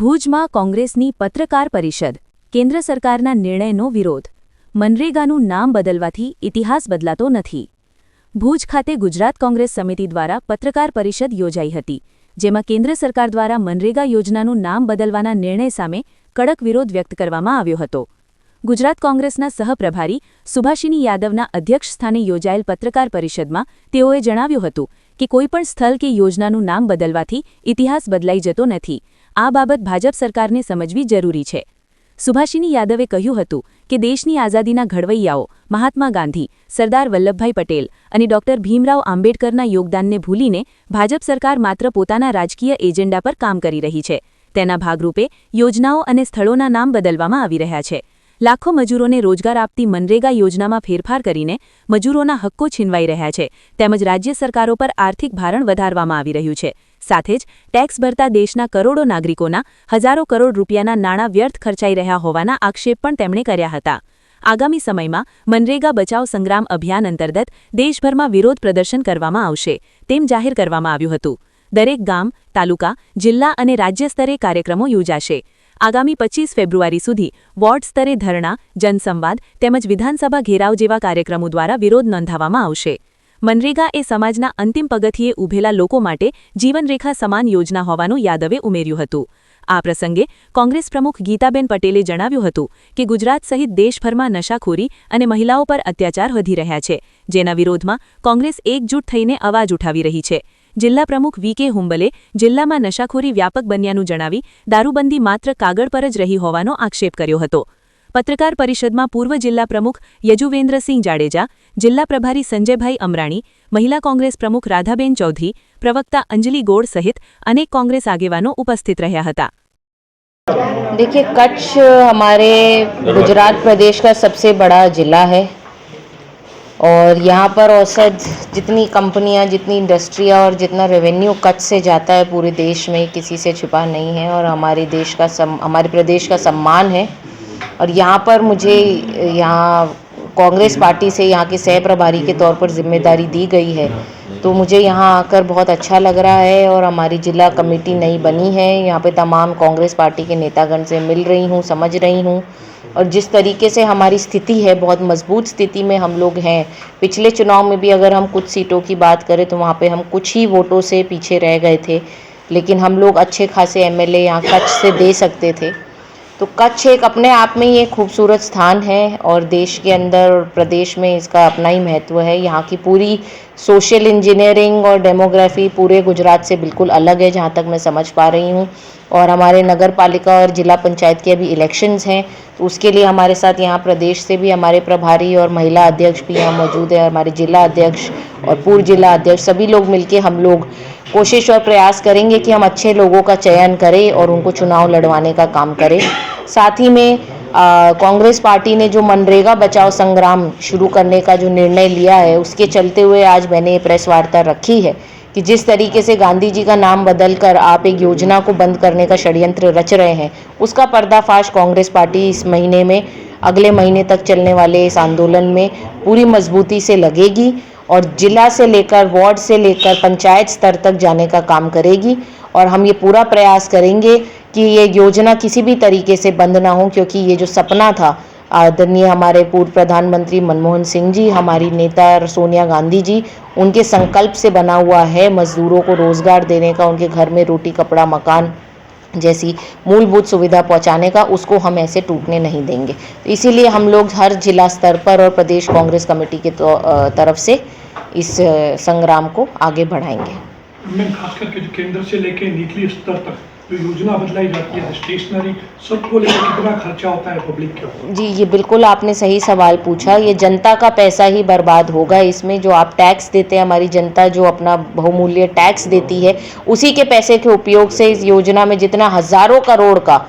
ભુજમાં કોંગ્રેસની પત્રકાર પરિષદ, કેન્દ્ર સરકારના નિર્ણયનો વિરોધ. મનરેગાનું નામ બદલવાથી ઇતિહાસ બદલાતો નથી. ભુજ ખાતે ગુજરાત કોંગ્રેસ સમિતિ દ્વારા પત્રકાર પરિષદ યોજાઈ હતી, જેમાં કેન્દ્ર સરકાર દ્વારા મનરેગા યોજનાનું નામ બદલવાના નિર્ણય સામે કડક વિરોધ વ્યક્ત કરવામાં આવ્યો હતો. ગુજરાત કોંગ્રેસના સહપ્રભારી સુભાષિની યાદવના અધ્યક્ષ સ્થાને યોજાયેલ પત્રકાર પરિષદમાં તેઓએ જણાવ્યું હતું કે કોઈપણ સ્થળ કે યોજનાનું નામ બદલવાથી ઇતિહાસ બદલાઈ જતો નથી. આ બાબત ભાજપ સરકારને સમજવી જરૂરી છે. સુભાષિની યાદવે કહ્યું હતું કે દેશની આઝાદીના ઘડવૈયાઓ મહાત્મા ગાંધી, સરદાર વલ્લભભાઈ પટેલ અને ડોક્ટર ભીમરાવ આંબેડકરના યોગદાનને ભૂલીને ભાજપ સરકાર માત્ર પોતાના રાજકીય એજન્ડા પર કામ કરી રહી છે. તેના ભાગરૂપે યોજનાઓ અને સ્થળોના નામ બદલવામાં આવી રહ્યા છે. લાખો મજૂરોને રોજગાર આપતી મનરેગા યોજનામાં ફેરફાર કરીને મજૂરોના હક્કો છીનવાઈ રહ્યા છે. તેમજ રાજ્ય સરકારો પર આર્થિક ભારણ વધારવામાં આવી રહ્યું છે. સાથે જ ટેક્સ ભરતા દેશના કરોડો નાગરિકોના હજારો કરોડ રૂપિયાના નાણાં વ્યર્થ ખર્ચાઈ રહ્યા હોવાના આક્ષેપ પણ તેમણે કર્યા હતા. આગામી સમયમાં મનરેગા બચાવ સંગ્રામ અભિયાન અંતર્ગત દેશભરમાં વિરોધ પ્રદર્શન કરવામાં આવશે તેમ જાહેર કરવામાં આવ્યું હતું. દરેક ગામ, તાલુકા, જિલ્લા અને રાજ્ય સ્તરે કાર્યક્રમો યોજાશે. આગામી પચીસ ફેબ્રુઆરી સુધી વોર્ડ સ્તરે ધરણા, જનસંવાદ તેમજ વિધાનસભા ઘેરાવ જેવા કાર્યક્રમો દ્વારા વિરોધ નોંધાવવામાં આવશે. મનરેગા એ સમાજના અંતિમ પગથિયે ઊભેલા લોકો માટે જીવનરેખા સમાન યોજના હોવાનું યાદવે ઉમેર્યું હતું. આ પ્રસંગે કોંગ્રેસ પ્રમુખ ગીતાબેન પટેલે જણાવ્યું હતું કે ગુજરાત સહિત દેશભરમાં નશાખોરી અને મહિલાઓ પર અત્યાચાર વધી રહ્યા છે, જેના વિરોધમાં કોંગ્રેસ એકજૂટ થઈને અવાજ ઉઠાવી રહી છે. જિલ્લા પ્રમુખ વી કે હુંબલે જિલ્લામાં નશાખોરી વ્યાપક બન્યાનું જણાવી દારૂબંધી માત્ર કાગળ પર જ રહી હોવાનો આક્ષેપ કર્યો હતો. પત્રકાર પરિષદમાં પૂર્વ જિલ્લા પ્રમુખ યજુવેન્દ્રસિંહ જાડેજા જિલ્લા પ્રભારી સંજયભાઈ અમરાણી મહિલા કોંગ્રેસ પ્રમુખ રાધાબેન ચૌધરી પ્રવક્તા અંજલિ ગોળ સહિત અનેક કોંગ્રેસ આગેવાનો ઉપસ્થિત રહ્યા હતા देखिए कच्छ हमारे गुजरात प्रदेश का सबसे बड़ा ज़िला है और यहाँ पर औसत जितनी कंपनियाँ जितनी इंडस्ट्रियाँ और जितना रेवेन्यू कच्छ से जाता है पूरे देश में किसी से छुपा नहीं है और हमारे देश का सम हमारे प्रदेश का सम्मान है और यहाँ पर मुझे यहाँ कांग्रेस पार्टी से यहाँ के सह प्रभारी के तौर पर ज़िम्मेदारी दी गई है। तो मुझे यहाँ आकर बहुत अच्छा लग रहा है और हमारी जिला कमेटी नई बनी है। यहाँ पे तमाम कांग्रेस पार्टी के नेतागण से मिल रही हूँ, समझ रही हूँ। और जिस तरीके से हमारी स्थिति है, बहुत मज़बूत स्थिति में हम लोग हैं। पिछले चुनाव में भी अगर हम कुछ सीटों की बात करें तो वहाँ पे हम कुछ ही वोटों से पीछे रह गए थे। लेकिन हम लोग अच्छे खासे एमएलए यहाँ से दे सकते थे। तो कच्छ एक अपने आप में एक खूबसूरत स्थान है और देश के अंदर और प्रदेश में इसका अपना ही महत्व है। यहाँ की पूरी सोशल इंजीनियरिंग और डेमोग्राफी पूरे गुजरात से बिल्कुल अलग है, जहाँ तक मैं समझ पा रही हूँ। और हमारे नगर पालिका और जिला पंचायत के अभी इलेक्शंस हैं तो उसके लिए हमारे साथ यहाँ प्रदेश से भी हमारे प्रभारी और महिला अध्यक्ष भी यहाँ मौजूद है, हमारे जिला अध्यक्ष और पूर्व जिला अध्यक्ष, सभी लोग मिलके हम लोग कोशिश और प्रयास करेंगे कि हम अच्छे लोगों का चयन करें और उनको चुनाव लड़वाने का काम करें। साथ ही में कांग्रेस पार्टी ने जो मनरेगा बचाओ संग्राम शुरू करने का जो निर्णय लिया है, उसके चलते हुए आज मैंने ये प्रेस वार्ता रखी है कि जिस तरीके से गांधी जी का नाम बदल कर आप एक योजना को बंद करने का षड्यंत्र रच रहे हैं, उसका पर्दाफाश कांग्रेस पार्टी इस महीने में, अगले महीने तक चलने वाले इस आंदोलन में पूरी मजबूती से लगेगी। और जिला से लेकर वार्ड से लेकर पंचायत स्तर तक जाने का काम करेगी और हम ये पूरा प्रयास करेंगे कि ये योजना किसी भी तरीके से बंद ना हो, क्योंकि ये जो सपना था, आदरणीय हमारे पूर्व प्रधानमंत्री मनमोहन सिंह जी, हमारी नेता सोनिया गांधी जी, उनके संकल्प से बना हुआ है मजदूरों को रोज़गार देने का, उनके घर में रोटी, कपड़ा, मकान जैसी मूलभूत सुविधा पहुँचाने का उसको हम ऐसे टूटने नहीं देंगे। इसीलिए हम लोग हर जिला स्तर पर और प्रदेश कांग्रेस कमेटी के तो, तरफ़ से इस संग्राम को आगे बढ़ाएँगे। खास करके केंद्र से लेके निचली स्तर तक जो योजना बदलाई जाती है स्टेशनरी सबको लेकर कितना खर्चा होता है पब्लिक के ऊपर? जी, ये बिल्कुल आपने सही सवाल पूछा। ये जनता का पैसा ही बर्बाद होगा इसमें। जो आप टैक्स देते हैं, हमारी जनता जो अपना बहुमूल्य टैक्स देती है, उसी के पैसे के उपयोग से इस योजना में जितना हज़ारों करोड़ का,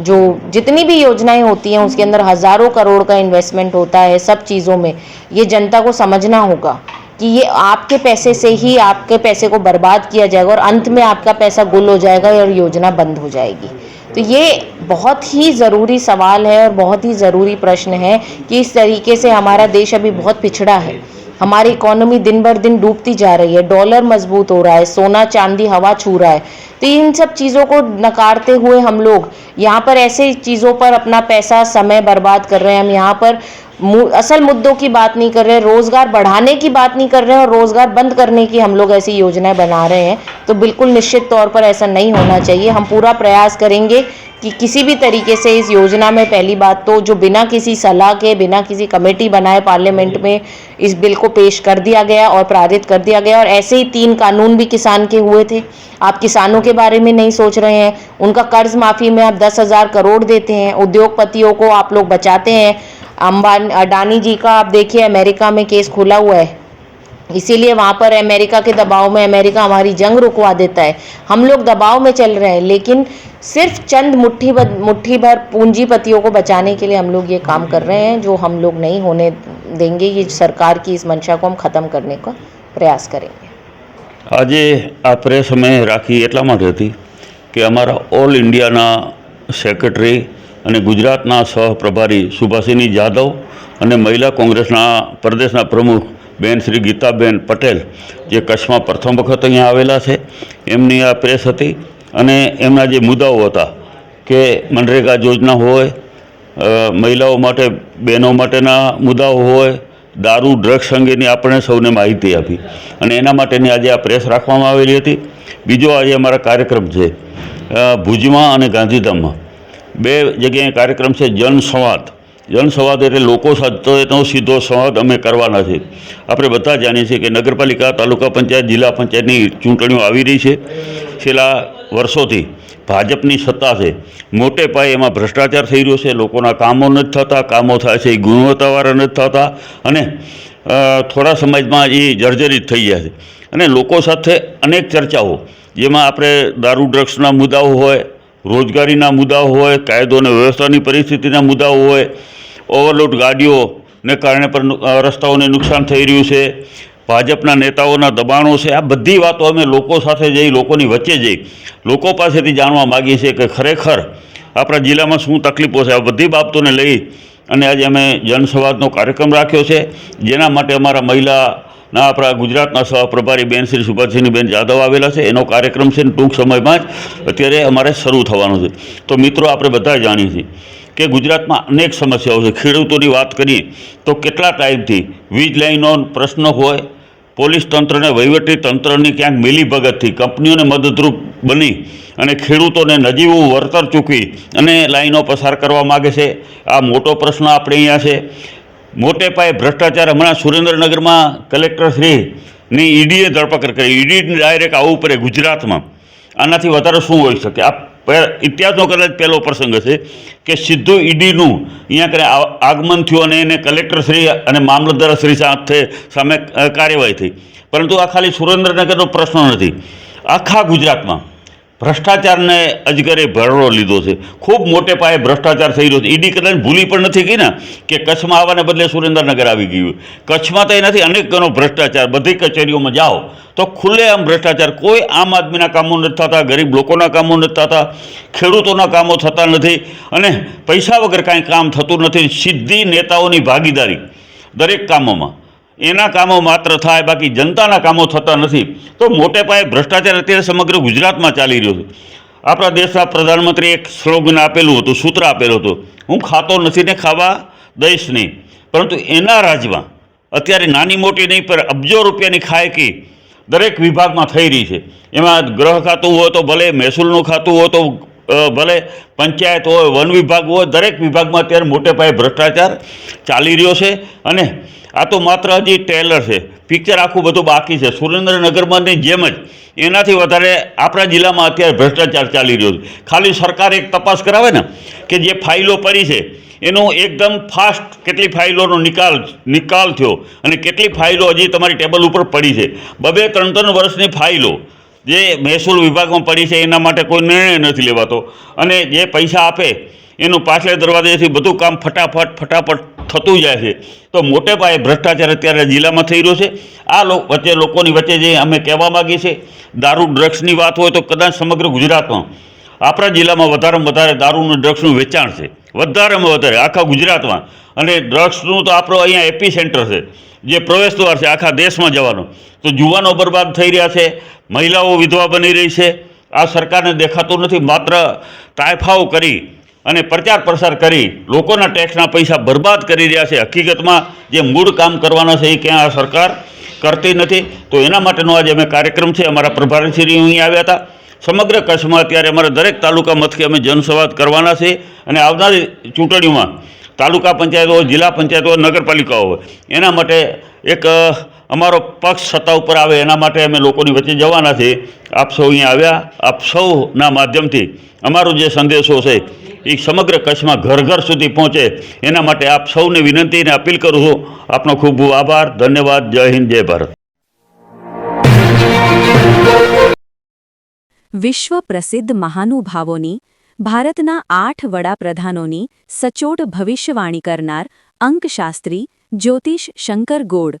जो जितनी भी योजनाएँ होती हैं, उसके अंदर हज़ारों करोड़ का इन्वेस्टमेंट होता है सब चीज़ों में। ये जनता को समझना होगा। कि ये आपके पैसे से ही आपके पैसे को बर्बाद किया जाएगा और अंत में आपका पैसा गुल हो जाएगा और योजना बंद हो जाएगी। तो ये बहुत ही ज़रूरी सवाल है और बहुत ही ज़रूरी प्रश्न है कि इस तरीके से हमारा देश अभी बहुत पिछड़ा है। हमारी इकोनॉमी दिन भर दिन डूबती जा रही है, डॉलर मज़बूत हो रहा है, सोना, चांदी, हवा छू रहा है। तो इन सब चीज़ों को नकारते हुए हम लोग यहाँ पर ऐसे चीज़ों पर अपना पैसा, समय बर्बाद कर रहे हैं। हम यहाँ पर असल मुद्दों की बात नहीं कर रहे रोज़गार बढ़ाने की बात नहीं कर रहे और रोज़गार बंद करने की हम लोग ऐसी योजनाएँ बना रहे हैं तो बिल्कुल निश्चित तौर पर ऐसा नहीं होना चाहिए। हम पूरा प्रयास करेंगे कि किसी भी तरीके से इस योजना में पहली बात तो जो बिना किसी सलाह के, बिना किसी कमेटी बनाए पार्लियामेंट में इस बिल को पेश कर दिया गया और पारित कर दिया गया। और ऐसे ही तीन कानून भी किसान के हुए थे। आप किसानों के बारे में नहीं सोच रहे हैं। उनका कर्ज माफ़ी में आप दस हज़ार करोड़ देते हैं। उद्योगपतियों को आप लोग बचाते हैं। अंबानी अडानी जी का आप देखिए अमेरिका में केस खुला हुआ है इसीलिए वहाँ पर अमेरिका के दबाव में अमेरिका हमारी जंग रुकवा देता है हम लोग दबाव में चल रहे हैं लेकिन सिर्फ चंद मुट्ठी भर मुट्ठी भर पूंजीपतियों को बचाने के लिए हम लोग ये काम कर रहे हैं जो हम लोग नहीं होने देंगे ये सरकार की इस मंशा को हम ख़त्म करने का प्रयास करेंगे આજે આ પ્રેસ અમે રાખી એટલા માટે હતી કે અમારા ઓલ ઇન્ડિયાના સેક્રેટરી અને ગુજરાતના સહપ્રભારી સુભાષિની જાદવ અને મહિલા કોંગ્રેસના પ્રદેશના પ્રમુખ બેન શ્રી ગીતાબેન પટેલ, જે કચ્છમાં પ્રથમ વખત અહીંયા આવેલા છે, એમની આ પ્રેસ હતી અને એમના જે મુદ્દાઓ હતા કે મનરેગા યોજના હોય મહિલાઓ માટે, બહેનો માટેના મુદ્દાઓ હોય, દારૂ, ડ્રગ્સ અંગેની આપણે સૌને માહિતી આપી અને એના માટેની આજે આ પ્રેસ રાખવામાં આવેલી હતી. બીજો આજે અમારા કાર્યક્રમ છે ભુજમાં અને ગાંધીધામમાં. બે જગ્યાએ કાર્યક્રમ છે જનસંવાદ. જનસંવાદ એટલે લોકો સાથેનો સીધો સંવાદ અમે કરવાના છે. આપણે બધા જાણીએ છીએ કે નગરપાલિકા, તાલુકા પંચાયત, જિલ્લા પંચાયતની ચૂંટણીઓ આવી રહી છે. છેલ્લા વર્ષોથી ભાજપની સત્તા છે. મોટે પાયે એમાં ભ્રષ્ટાચાર થઈ રહ્યો છે. લોકોના કામો નથી થતા, કામો થાય છે, એ ગુણવત્તાવાળા નથી થતા અને થોડા સમાજમાં એ જર્જરિત થઈ ગયા છે. અને લોકો સાથે અનેક ચર્ચાઓ, જેમાં આપણે દારૂ, ડ્રગ્સના મુદ્દાઓ હોય રોજગારીના મુદ્દાઓ હોય, કાયદો અને વ્યવસ્થાની પરિસ્થિતિના મુદ્દાઓ હોય, ઓવરલોડ ગાડીઓને કારણે પણ રસ્તાઓને નુકસાન થઈ રહ્યું છે. ભાજપના નેતાઓના દબાણો છે. આ બધી વાતો અમે લોકો સાથે જઈ લોકોની વચ્ચે જઈ, લોકો પાસેથી જાણવા માગીએ છીએ કે ખરેખર આપણા જિલ્લામાં શું તકલીફો છે. આ બધી બાબતોને લઈ અને આજે અમે જનસંવાદનો કાર્યક્રમ રાખ્યો છે. જેના માટે અમારા મહિલાના આપણા ગુજરાતના સહપ્રભારી બેન શ્રી સુભાષિનીબેન જાદવ આવેલા છે. એનો કાર્યક્રમ છે ટૂંક સમયમાં જ અત્યારે અમારે શરૂ થવાનો છે. તો મિત્રો, આપણે બધા જાણીએ છીએ કે ગુજરાતમાં અનેક સમસ્યાઓ છે. ખેડૂતોની વાત કરીએ તો કેટલા ટાઈમથી વીજ લાઈનો પ્રશ્ન હોય, પોલીસ તંત્રને, વહીવટી તંત્રની ક્યાંક મિલીભગતથી કંપનીઓને મદદરૂપ બની અને ખેડૂતોને નજીવું વળતર ચૂકવી અને લાઈનો પસાર કરવા માગે છે. આ મોટો પ્રશ્ન આપણે અહીંયા છે. મોટે પાયે ભ્રષ્ટાચાર હમણાં સુરેન્દ્રનગરમાં કલેક્ટરશ્રીની ઈડીએ ધરપકડ કરી. ઈડી ડાયરેક્ટ આવવું પડે ગુજરાતમાં. આનાથી વધારે શું હોઈ શકે? આ ઇતિહાસનો કદાચ પહેલો પ્રસંગ હશે કે સીધું ઈડીનું અહીંયા કરે આગમન થયું અને એને કલેક્ટરશ્રી અને મામલતદારશ્રી સાથે સામે કાર્યવાહી થઈ. પરંતુ આ ખાલી સુરેન્દ્રનગરનો પ્રશ્ન નથી. આખા ગુજરાતમાં ભ્રષ્ટાચારને અજગરે ભરડો લીધો છે. ખૂબ મોટે પાયે ભ્રષ્ટાચાર થઈ રહ્યો છે. ઈડી કદાચ ભૂલી પણ નથી ગઈ ને કે કચ્છમાં આવવાને બદલે સુરેન્દ્રનગર આવી ગયું કચ્છમાં તો એનાથી અનેક ગણો ભ્રષ્ટાચાર, બધી કચેરીઓમાં જાઓ તો ખુલ્લે આમ ભ્રષ્ટાચાર. કોઈ આમ આદમીના કામો નથી થતા, ગરીબ લોકોના કામો નથી થતા, ખેડૂતોના કામો થતા નથી અને પૈસા વગર કાંઈ કામ થતું નથી. સીધી નેતાઓની ભાગીદારી દરેક કામોમાં. એના કામો માત્ર થાય, બાકી જનતાના કામો થતા નથી. તો મોટે પાયે ભ્રષ્ટાચાર અત્યારે સમગ્ર ગુજરાતમાં ચાલી રહ્યો છે. આપણા દેશના પ્રધાનમંત્રીએ એક સ્લોગન આપેલું હતું, સૂત્ર આપેલું હતું, હું ખાતો નથી ને ખાવા દઈશ નહીં. પરંતુ એના રાજમાં અત્યારે નાની મોટી નહીં, પણ અબજો રૂપિયાની ખાયકી દરેક વિભાગમાં થઈ રહી છે. એમાં ગ્રહ ખાતું હોય તો ભલે મહેસૂલનું ખાતું હોય તો ભલે પંચાયત હોય, વન વિભાગ હોય, દરેક વિભાગમાં અત્યારે મોટે પાયે ભ્રષ્ટાચાર ચાલી રહ્યો છે અને આ તો માત્ર હજી ટેલર છે. પિક્ચર આખું બધું બાકી છે. સુરેન્દ્રનગરમાંની જેમ જ એનાથી વધારે આપણા જિલ્લામાં અત્યારે ભ્રષ્ટાચાર ચાલી રહ્યો છે. ખાલી સરકાર એક તપાસ કરાવે ને કે જે ફાઇલો પડી છે, એનો એકદમ ફાસ્ટ કેટલી ફાઇલોનો નિકાલ નિકાલ થયો અને કેટલી ફાઇલો હજી તમારી ટેબલ ઉપર પડી છે. બબે ત્રણ ત્રણ વર્ષની ફાઇલો જે મહેસૂલ વિભાગમાં પડી છે એના માટે કોઈ નિર્ણય નથી લેવાતો. અને જે પૈસા આપે, એનું પાછળ દરવાજેથી બધું કામ ફટાફટ ફટાફટ થતું જાય છે. તો મોટે પાયે ભ્રષ્ટાચાર અત્યારે જિલ્લામાં થઈ રહ્યો છે. આ વચ્ચે લોકોની વચ્ચે જે અમે કહેવા માગીએ છીએ, દારૂ ડ્રગ્સની વાત હોય તો કદાચ સમગ્ર ગુજરાતમાં, આપણા જિલ્લામાં વધારેમાં વધારે દારૂનું ડ્રગ્સનું વેચાણ છે. વધારેમાં વધારે, આખા ગુજરાતમાં. અને ડ્રગ્સનું તો આપણો અહીંયા એપી સેન્ટર છે, જે પ્રવેશ દ્વાર છે, આખા દેશમાં જવાનો. તો યુવાનો બરબાદ થઈ રહ્યા છે, મહિલાઓ વિધવા બની રહી છે. આ સરકારને દેખાતું નથી, માત્ર તાયફાઓ કરી અને પ્રચાર પ્રસાર કરી લોકોના ટેક્સના પૈસા બરબાદ કરી રહ્યા છે. હકીકતમાં જે મૂળ કામ કરવાના છે એ ક્યાં આ સરકાર કરતી નથી. તો એના માટેનો આજે અમે કાર્યક્રમ છે. અમારા પ્રભારીશ્રી અહીં આવ્યા હતા. સમગ્ર કચ્છમાં અત્યારે અમારા દરેક તાલુકા મથકે અમે જનસંવાદ કરવાના છે અને આવનારી ચૂંટણીઓમાં તાલુકા પંચાયત, જિલ્લા પંચાયતો, નગરપાલિકાઓ હોય એના માટે એક અમારો પક્ષ સત્તા ઉપર આવે એના માટે અમે લોકોની વચ્ચે જવાના છે આપ સૌ અહીંયા આવ્યા. આપ સૌના માધ્યમથી અમારો જે સંદેશો છે, એ સમગ્ર કચ્છમાં ઘર ઘર સુધી પહોંચે. એના માટે આપ સૌને વિનંતી અને અપીલ કરું છું. આપનો ખૂબ ખૂબ આભાર. ધન્યવાદ. જય હિન્દ, જય ભારત. વિશ્વ પ્રસિદ્ધ મહાનુભાવોની, ભારતના આઠ વડાપ્રધાનોની સચોટ ભવિષ્યવાણી કરનાર અંકશાસ્ત્રી જ્યોતિષ શંકર ગોડ